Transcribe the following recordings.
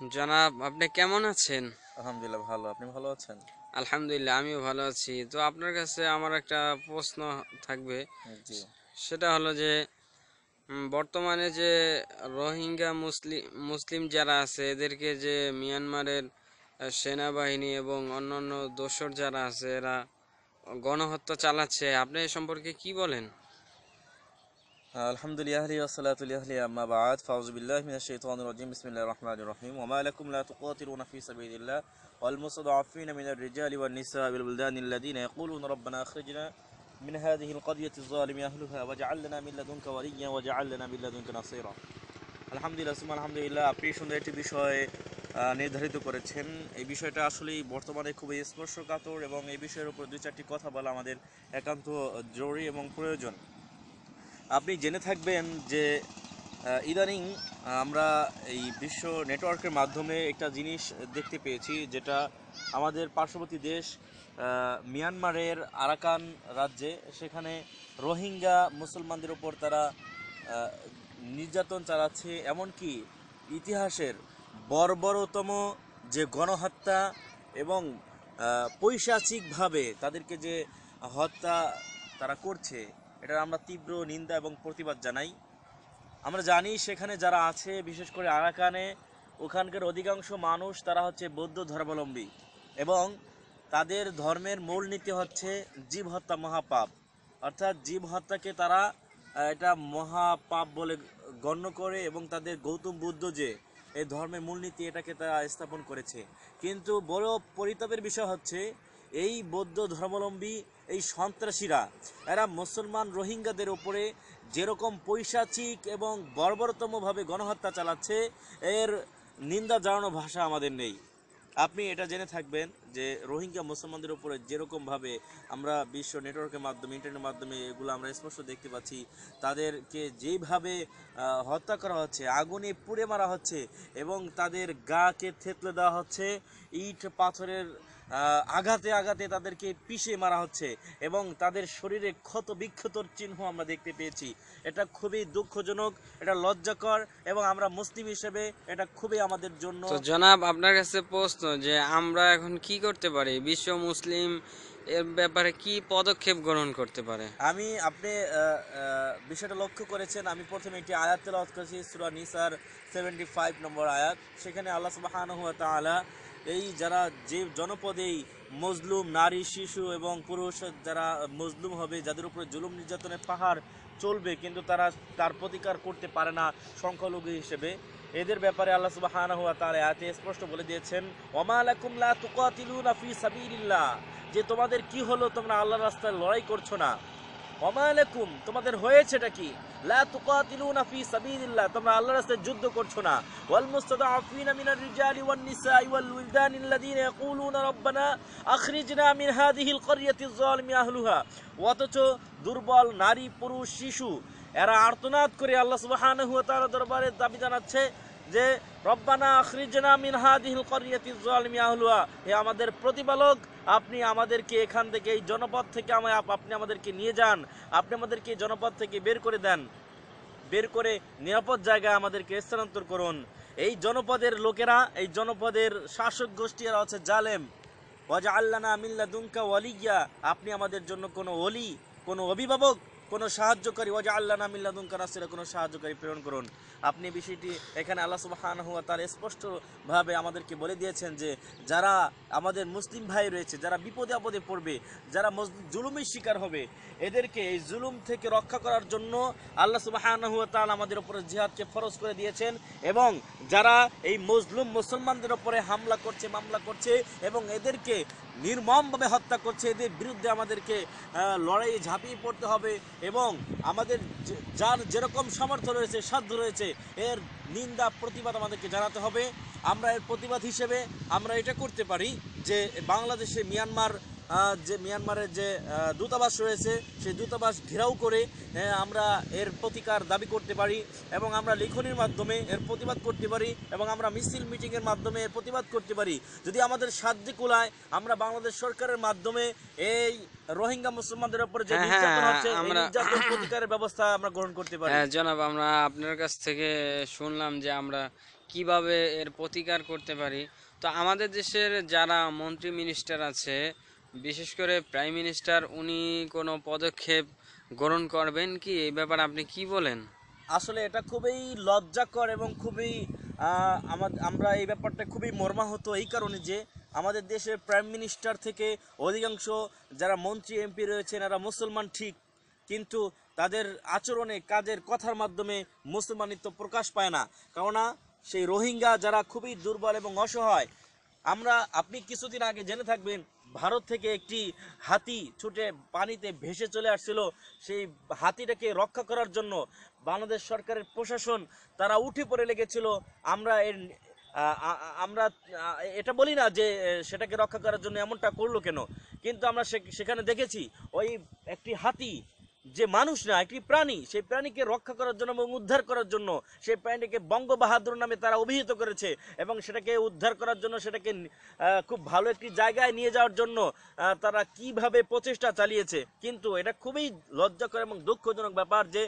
জনাব আপনি কেমন আছেন? আলহামদুলিল্লাহ ভালো। আপনি ভালো আছেন? আলহামদুলিল্লাহ আমিও ভালো আছি। তো আপনার কাছে আমার একটা প্রশ্ন থাকবে। সেটা হলো যে বর্তমানে যে রোহিঙ্গা মুসলিম মুসলিম যারা আছে এদেরকে যে মিয়ানমারের সেনাবাহিনী এবং অন্যান্য দোসর যারা আছে এরা গণহত্যা চালাচ্ছে আপনি এ সম্পর্কে কি বলেন? الحمد لله والصلاة لله أما بعد فأعوذ بالله من الشيطان الرجيم بسم الله الرحمن الرحيم وما لكم لا تقاتلون في سبيل الله والمستضعفين من الرجال والنساء والبلدان الذين يقولون ربنا أخرجنا من هذه القرية الظالم أهلها واجعل لنا من لدنك وليا واجعل لنا من لدنك نصيرا আলহামদুলিল্লাহ সুমা আলহামদুলিল্লাহ আপনি সুন্দর একটি বিষয় আহ, নির্ধারিত করেছেন এই বিষয়টা আসলেই বর্তমানে খুবই স্পর্শকাতর এবং এই বিষয়ের উপর দুই চারটি কথা বলা আমাদের একান্ত জরুরি এবং প্রয়োজন আপনি জেনে থাকবেন যে ইদানিং আমরা এই বিশ্ব নেটওয়ার্কের মাধ্যমে একটা জিনিস দেখতে পেয়েছি, যেটা আমাদের পার্শ্ববর্তী দেশ মিয়ানমারের আরাকান রাজ্যে। সেখানে রোহিঙ্গা মুসলমানদের ওপর তারা নির্যাতন চালাচ্ছে, এমনকি ইতিহাসের বর্বরতম যে গণহত্যা এবং পৈশাচিকভাবে তাদেরকে যে হত্যা তারা করছে এটার আমরা তীব্র নিন্দা এবং প্রতিবাদ জানাই। আমরা জানি সেখানে যারা আছে, বিশেষ করে আরাকানে, ওখানকার অধিকাংশ মানুষ তারা হচ্ছে বৌদ্ধ ধর্মাবলম্বী এবং তাদের ধর্মের মূল নীতি হচ্ছে জীব হত্যা মহাপাপ। অর্থাৎ জীব হত্যাকে তারা এটা মহাপাপ বলে গণ্য করে এবং তাদের গৌতম বুদ্ধ যে এই ধর্মের মূলনীতি এটাকে তারা স্থাপন করেছে। কিন্তু বড় পরিতাপের বিষয় হচ্ছে এই বৌদ্ধ ধর্মাবলম্বী এই সন্ত্রাসীরা এরা মুসলমান রোহিঙ্গাদের ওপরে যেরকম পৈশাচিক এবং বর্বরতমভাবে গণহত্যা চালাচ্ছে এর নিন্দা জানানো ভাষা আমাদের নেই। আপনি এটা জেনে থাকবেন যে রোহিঙ্গা মুসলমানদের উপরে যেরকমভাবে আমরা বিশ্ব নেটওয়ার্কের মাধ্যমে ইন্টারনেটের মাধ্যমে এগুলো আমরা স্পষ্ট দেখতে পাচ্ছি তাদেরকে আহ, হত্যা করা হচ্ছে আগুনে পুড়ে মারা হচ্ছে এবং তাদের গাকে থেতলে দেওয়া হচ্ছে ইট পাথরের আঘাতে আঘাতে তাদেরকে পিষে মারা হচ্ছে এবং তাদের শরীরে ক্ষত বিক্ষতর চিহ্ন আমরা দেখতে পেয়েছি। এটা খুবই দুঃখজনক এটা লজ্জাকর এবং আমরা মুসলিম হিসেবে এটা খুবই আমাদের জন্য জনাব আপনার কাছে প্রশ্ন যে আমরা এখন কি করতে পারি? বিশ্ব মুসলিম এর ব্যাপারে কি পদক্ষেপ গ্রহণ করতে পারে? আমি আপনি বিষয়টা লক্ষ্য করেছেন। আমি প্রথমে একটি আয়াত তেলাওয়াত করেছি সূরা নিসার 75 নম্বর আয়াত। সেখানে আল্লাহ সুবহানাহু ওয়া তাআলা এই যারা যে জনপদেই মজলুম, নারী, শিশু এবং পুরুষ যারা মজলুম হবে, যাদের উপরে জুলুম নির্যাতনের পাহাড় চলবে, কিন্তু তারা তার প্রতিকার করতে পারে না সংখ্যালঘু হিসেবে। এদের ব্যাপারে আল্লাহ সুবহানাহু ওয়া তাআলা আয়াতে স্পষ্ট বলে দিয়েছেন, ওমা লাকুম লা তুকাতিলুনা ফি সাবিলিল্লাহ। যে তোমাদের কি হলো, তোমরা আল্লাহর রাস্তায় লড়াই করছ না। ওমালাকুম তোমাদের হয়েছেটা কি? লা তুকাতিলুনা ফি সাবিলিল্লাহ, তোমরা আল্লাহর রাস্তায় যুদ্ধ করছ না। ওয়াল মুস্তাদাফিনা মিনার রিজালি ওয়ান নিসাই ওয়াল উলদান আল্লাযিনা ইয়াকুলুনা রব্বানা আখরিজনা মিন হাযিহিল ক্বরিয়াতি যালিমি আহলুহা। অথচ দুর্বল নারী, পুরুষ, শিশু, এরা আর্তনাদ করে আল্লাহ সুবহানাহু ওয়া তাআলা দরবারে দাবি জানাচ্ছে যে, রব্বানা আখরিজনা মিন হাদিহিল ক্বরিয়াতি যালিমি আহলুহা। হে আমাদের প্রতিপালক আপনি আমাদেরকে এখান থেকে, এই জনপদ থেকে আমায় আপ- আপনি আমাদেরকে নিয়ে যান। আপনি আমাদেরকে এই জনপদ থেকে বের করে দেন। বের করে নিরাপদ জায়গায় আমাদেরকে স্থানান্তর করুন। এই জনপদের লোকেরা, এই জনপদের শাসক গোষ্ঠী এরা হচ্ছে জালেম। ওয়াজা আল্লানা মিল্লা দুঙ্কা ওয়ালিয়া। আপনি আমাদের জন্য কোনো অলি কোনো অভিভাবক কোনো সাহায্যকারী ওয়াজা আল্লানা মিল্লা দুঙ্কা নাসিরা কোনো সাহায্যকারী প্রেরণ করুন। আপনি বিষয়টি এখানে আল্লাহ সুবহানাহু হুয়া তার স্পষ্টভাবে আমাদেরকে বলে দিয়েছেন যে, যারা আমাদের মুসলিম ভাই রয়েছে, যারা বিপদে আপদে পড়বে, যারা জুলুমের শিকার হবে, এদেরকে এই জুলুম থেকে রক্ষা করার জন্য আল্লাহ সুবহানাহু ওয়া তাআলা আমাদের উপরে জিহাদকে ফরজ করে দিয়েছেন এবং যারা এই মজলুম মুসলমানদের উপরে হামলা করছে, মামলা করছে এবং এদেরকে নির্মমভাবে হত্যা করছে এদের বিরুদ্ধে আমাদেরকে লড়াই লড়াইয়ে ঝাঁপিয়ে পড়তে হবে এবং আমাদের যার যেরকম সামর্থ্য রয়েছে, সাধ্য রয়েছে, এর নিন্দা, প্রতিবাদ আমাদেরকে জানাতে হবে। আমরা এর প্রতিবাদ হিসেবে আমরা এটা করতে পারি যে বাংলাদেশে মিয়ানমার যে মিয়ানমারের যে দূতাবাস রয়েছে সেই দূতাবাস ঘেরাও করে আমরা এর প্রতিকার দাবি করতে পারি এবং আমরা লিখনির মাধ্যমে এর প্রতিবাদ করতে পারি এবং আমরা মিছিল মিটিংয়ের মাধ্যমে এর প্রতিবাদ করতে পারি। যদি আমাদের সাধ্যে কুলায় আমরা বাংলাদেশ সরকারের মাধ্যমে এই রোহিঙ্গা মুসলমানদের উপরে যে হ্যাঁ, নির্যাতন হ্যাঁ, হচ্ছে এই নির্যাতন প্রতিকারের ব্যবস্থা আমরা গ্রহণ করতে পারি। হ্যাঁ জনাব আমরা আপনার কাছ থেকে শুনলাম যে আমরা কীভাবে এর প্রতিকার করতে পারি। তো আমাদের দেশের যারা মন্ত্রী মিনিস্টার আছে বিশেষ করে প্রাইম মিনিস্টার, উনি কোনো পদক্ষেপ গ্রহণ করবেন কি? এই ব্যাপারে আপনি কি বলেন? আসলে এটা খুবই লজ্জাকর এবং খুবই আমরা এই ব্যাপারটা খুবই মর্মাহত এই কারণে যে আমাদের দেশের প্রাইম মিনিস্টার থেকে অধিকাংশ যারা মন্ত্রী, এমপি রয়েছেন, এরা মুসলমান ঠিক, কিন্তু তাদের আচরণে, কাজের কথার মাধ্যমে মুসলমানিত্ব প্রকাশ পায় না। কেননা সেই রোহিঙ্গা যারা খুবই দুর্বল এবং অসহায়, আমরা, আপনি কিছুদিন আগে জেনে থাকবেন ভারত থেকে একটি হাতি ছুটে পানিতে ভেসে চলে আসছিল। সেই হাতিটাকে রক্ষা করার জন্য বাংলাদেশ সরকারের প্রশাসন তারা উঠে পড়ে লেগেছিল। আমরা এর আমরা এটা বলি না যে সেটাকে রক্ষা করার জন্য এমনটা করল কেন? কিন্তু আমরা সেখানে দেখেছি ওই একটি হাতি যে মানুষ না, একটি প্রাণী, সেই প্রাণীকে রক্ষা করার জন্য এবং উদ্ধার করার জন্য সেই প্রাণীকে বঙ্গবাহাদুর নামে তারা অভিহিত করেছে এবং সেটাকে উদ্ধার করার জন্য সেটাকে খুব ভালো একটি জায়গায় নিয়ে যাওয়ার জন্য তারা কীভাবে প্রচেষ্টা চালিয়েছে। কিন্তু এটা খুবই লজ্জাকর এবং দুঃখজনক ব্যাপার যে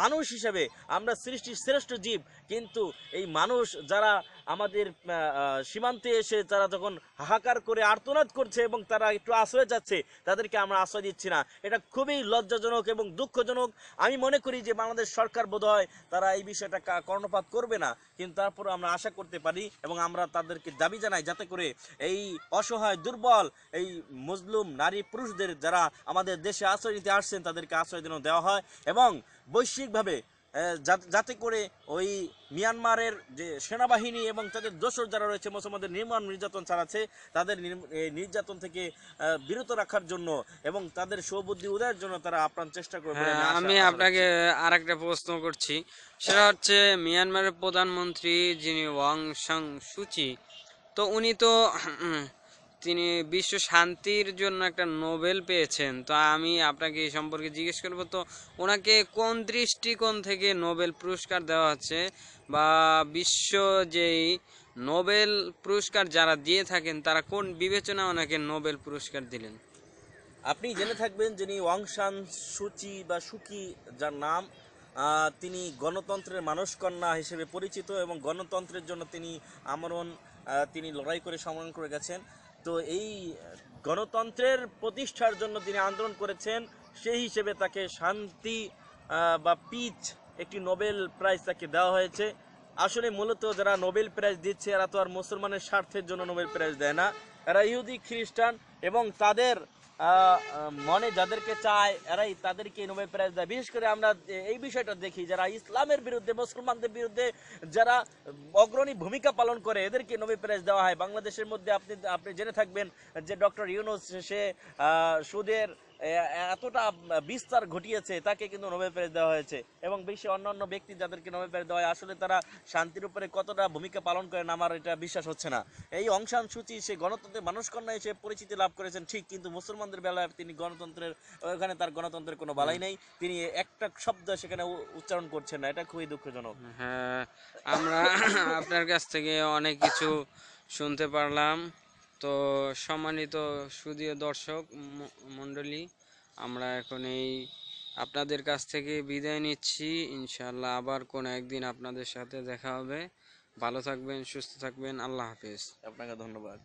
মানুষ হিসেবে আমরা সৃষ্টির শ্রেষ্ঠ জীব, কিন্তু এই মানুষ যারা আমাদের সীমান্তে এসে তারা যখন হাহাকার করে আর্তনাদ করছে এবং তারা একটু আশ্রয় যাচ্ছে তাদেরকে আমরা আশ্রয় দিচ্ছি না। এটা খুবই লজ্জাজনক এবং দুঃখজনক। আমি মনে করি যে বাংলাদেশ সরকার বোধহয় তারা এই বিষয়টা কর্ণপাত করবে না। কিন্তু তারপর আমরা আশা করতে পারি এবং আমরা তাদেরকে দাবি জানাই যাতে করে এই অসহায়, দুর্বল এই মুসলিম নারী পুরুষদের যারা আমাদের দেশে আশ্রয় নিতে আসছেন, তাদেরকে আশ্রয় যেন দেওয়া হয় এবং বৈশ্বিকভাবে যাতে করে ওই মিয়ানমারের যে সেনাবাহিনী এবং তাদের দোসর যারা রয়েছে মুসলমানদের নির্মাণ নির্যাতন চালাচ্ছে তাদের নির্যাতন থেকে বিরত রাখার জন্য এবং তাদের সৌবুদ্ধি উদয়ের জন্য তারা আপ্রাণ চেষ্টা করবে হ্যাঁ আমি আপনাকে আর একটা প্রশ্ন করছি। সেটা হচ্ছে মিয়ানমারের প্রধানমন্ত্রী যিনি ওয়াং সাং সুচি তো উনি তো তিনি বিশ্ব শান্তির জন্য একটা নোবেল পেয়েছেন। তো আমি আপনাকে এই সম্পর্কে জিজ্ঞেস করব, তো ওনাকে কোন দৃষ্টিকোণ থেকে নোবেল পুরস্কার দেওয়া হচ্ছে বা বিশ্ব যেই নোবেল পুরস্কার যারা দিয়ে থাকেন, তারা কোন বিবেচনা ওনাকে নোবেল পুরস্কার দিলেন? আপনি জেনে থাকবেন যিনি ওয়াংশান, সুচি বা সুকি, যার নাম তিনি গণতন্ত্রের মানসকন্যা হিসেবে পরিচিত এবং গণতন্ত্রের জন্য তিনি আমরণ তিনি লড়াই করে সম্মান করে গেছেন। তো এই গণতন্ত্রের প্রতিষ্ঠার জন্য তিনি আন্দোলন করেছেন, সেই হিসেবে তাকে শান্তি বা পিচ একটি নোবেল প্রাইজ তাকে দেওয়া হয়েছে। আসলে মূলত যারা নোবেল প্রাইজ দিচ্ছে, এরা তো আর মুসলমানের স্বার্থের জন্য নোবেল প্রাইজ দেয় না। এরা ইহুদি, খ্রিস্টান এবং তাদের মনে যাদেরকে চায়, এরাই তাদেরকে নোবেল প্রাইজ দেয়। বিশেষ করে আমরা এই বিষয়টা দেখি, যারা ইসলামের বিরুদ্ধে, মুসলমানদের বিরুদ্ধে, যারা অগ্রণী ভূমিকা পালন করে, এদেরকে নোবেল প্রাইজ দেওয়া হয়। বাংলাদেশের মধ্যে আপনি আপনি জেনে থাকবেন যে ডক্টর ইউনুস সে সুদের এতটা বিস্তার ঘটিয়েছে তাকে কিন্তু নোবেল প্রাইজ দেওয়া হয়েছে। এবং বিশ্বে অন্যান্য ব্যক্তি যাদেরকে নোবেল প্রাইজ দেওয়া হয় আসলে তারা শান্তির উপরে কতটা ভূমিকা পালন করেন আমার এটা বিশ্বাস হচ্ছে না। এই অংশান সূচি সে গণতন্ত্রের মানুষকন্যা হিসেবে পরিচিতি লাভ করেছেন ঠিক কিন্তু মুসলমানদের বেলায় তিনি গণতন্ত্রের ওখানে তার গণতন্ত্রের কোনো বালাই নেই। তিনি একটা শব্দ সেখানে উচ্চারণ করছেন না এটা খুবই দুঃখজনক। হ্যাঁ আমরা আপনার কাছ থেকে অনেক কিছু শুনতে পারলাম। তো সম্মানিত সুদীয় দর্শক মণ্ডলী, আমরা এখন এই আপনাদের কাছ থেকে বিদায় নিচ্ছি। ইনশাল্লাহ আবার কোনো একদিন আপনাদের সাথে দেখা হবে। ভালো থাকবেন, সুস্থ থাকবেন। আল্লাহ হাফিজ। আপনাকে ধন্যবাদ।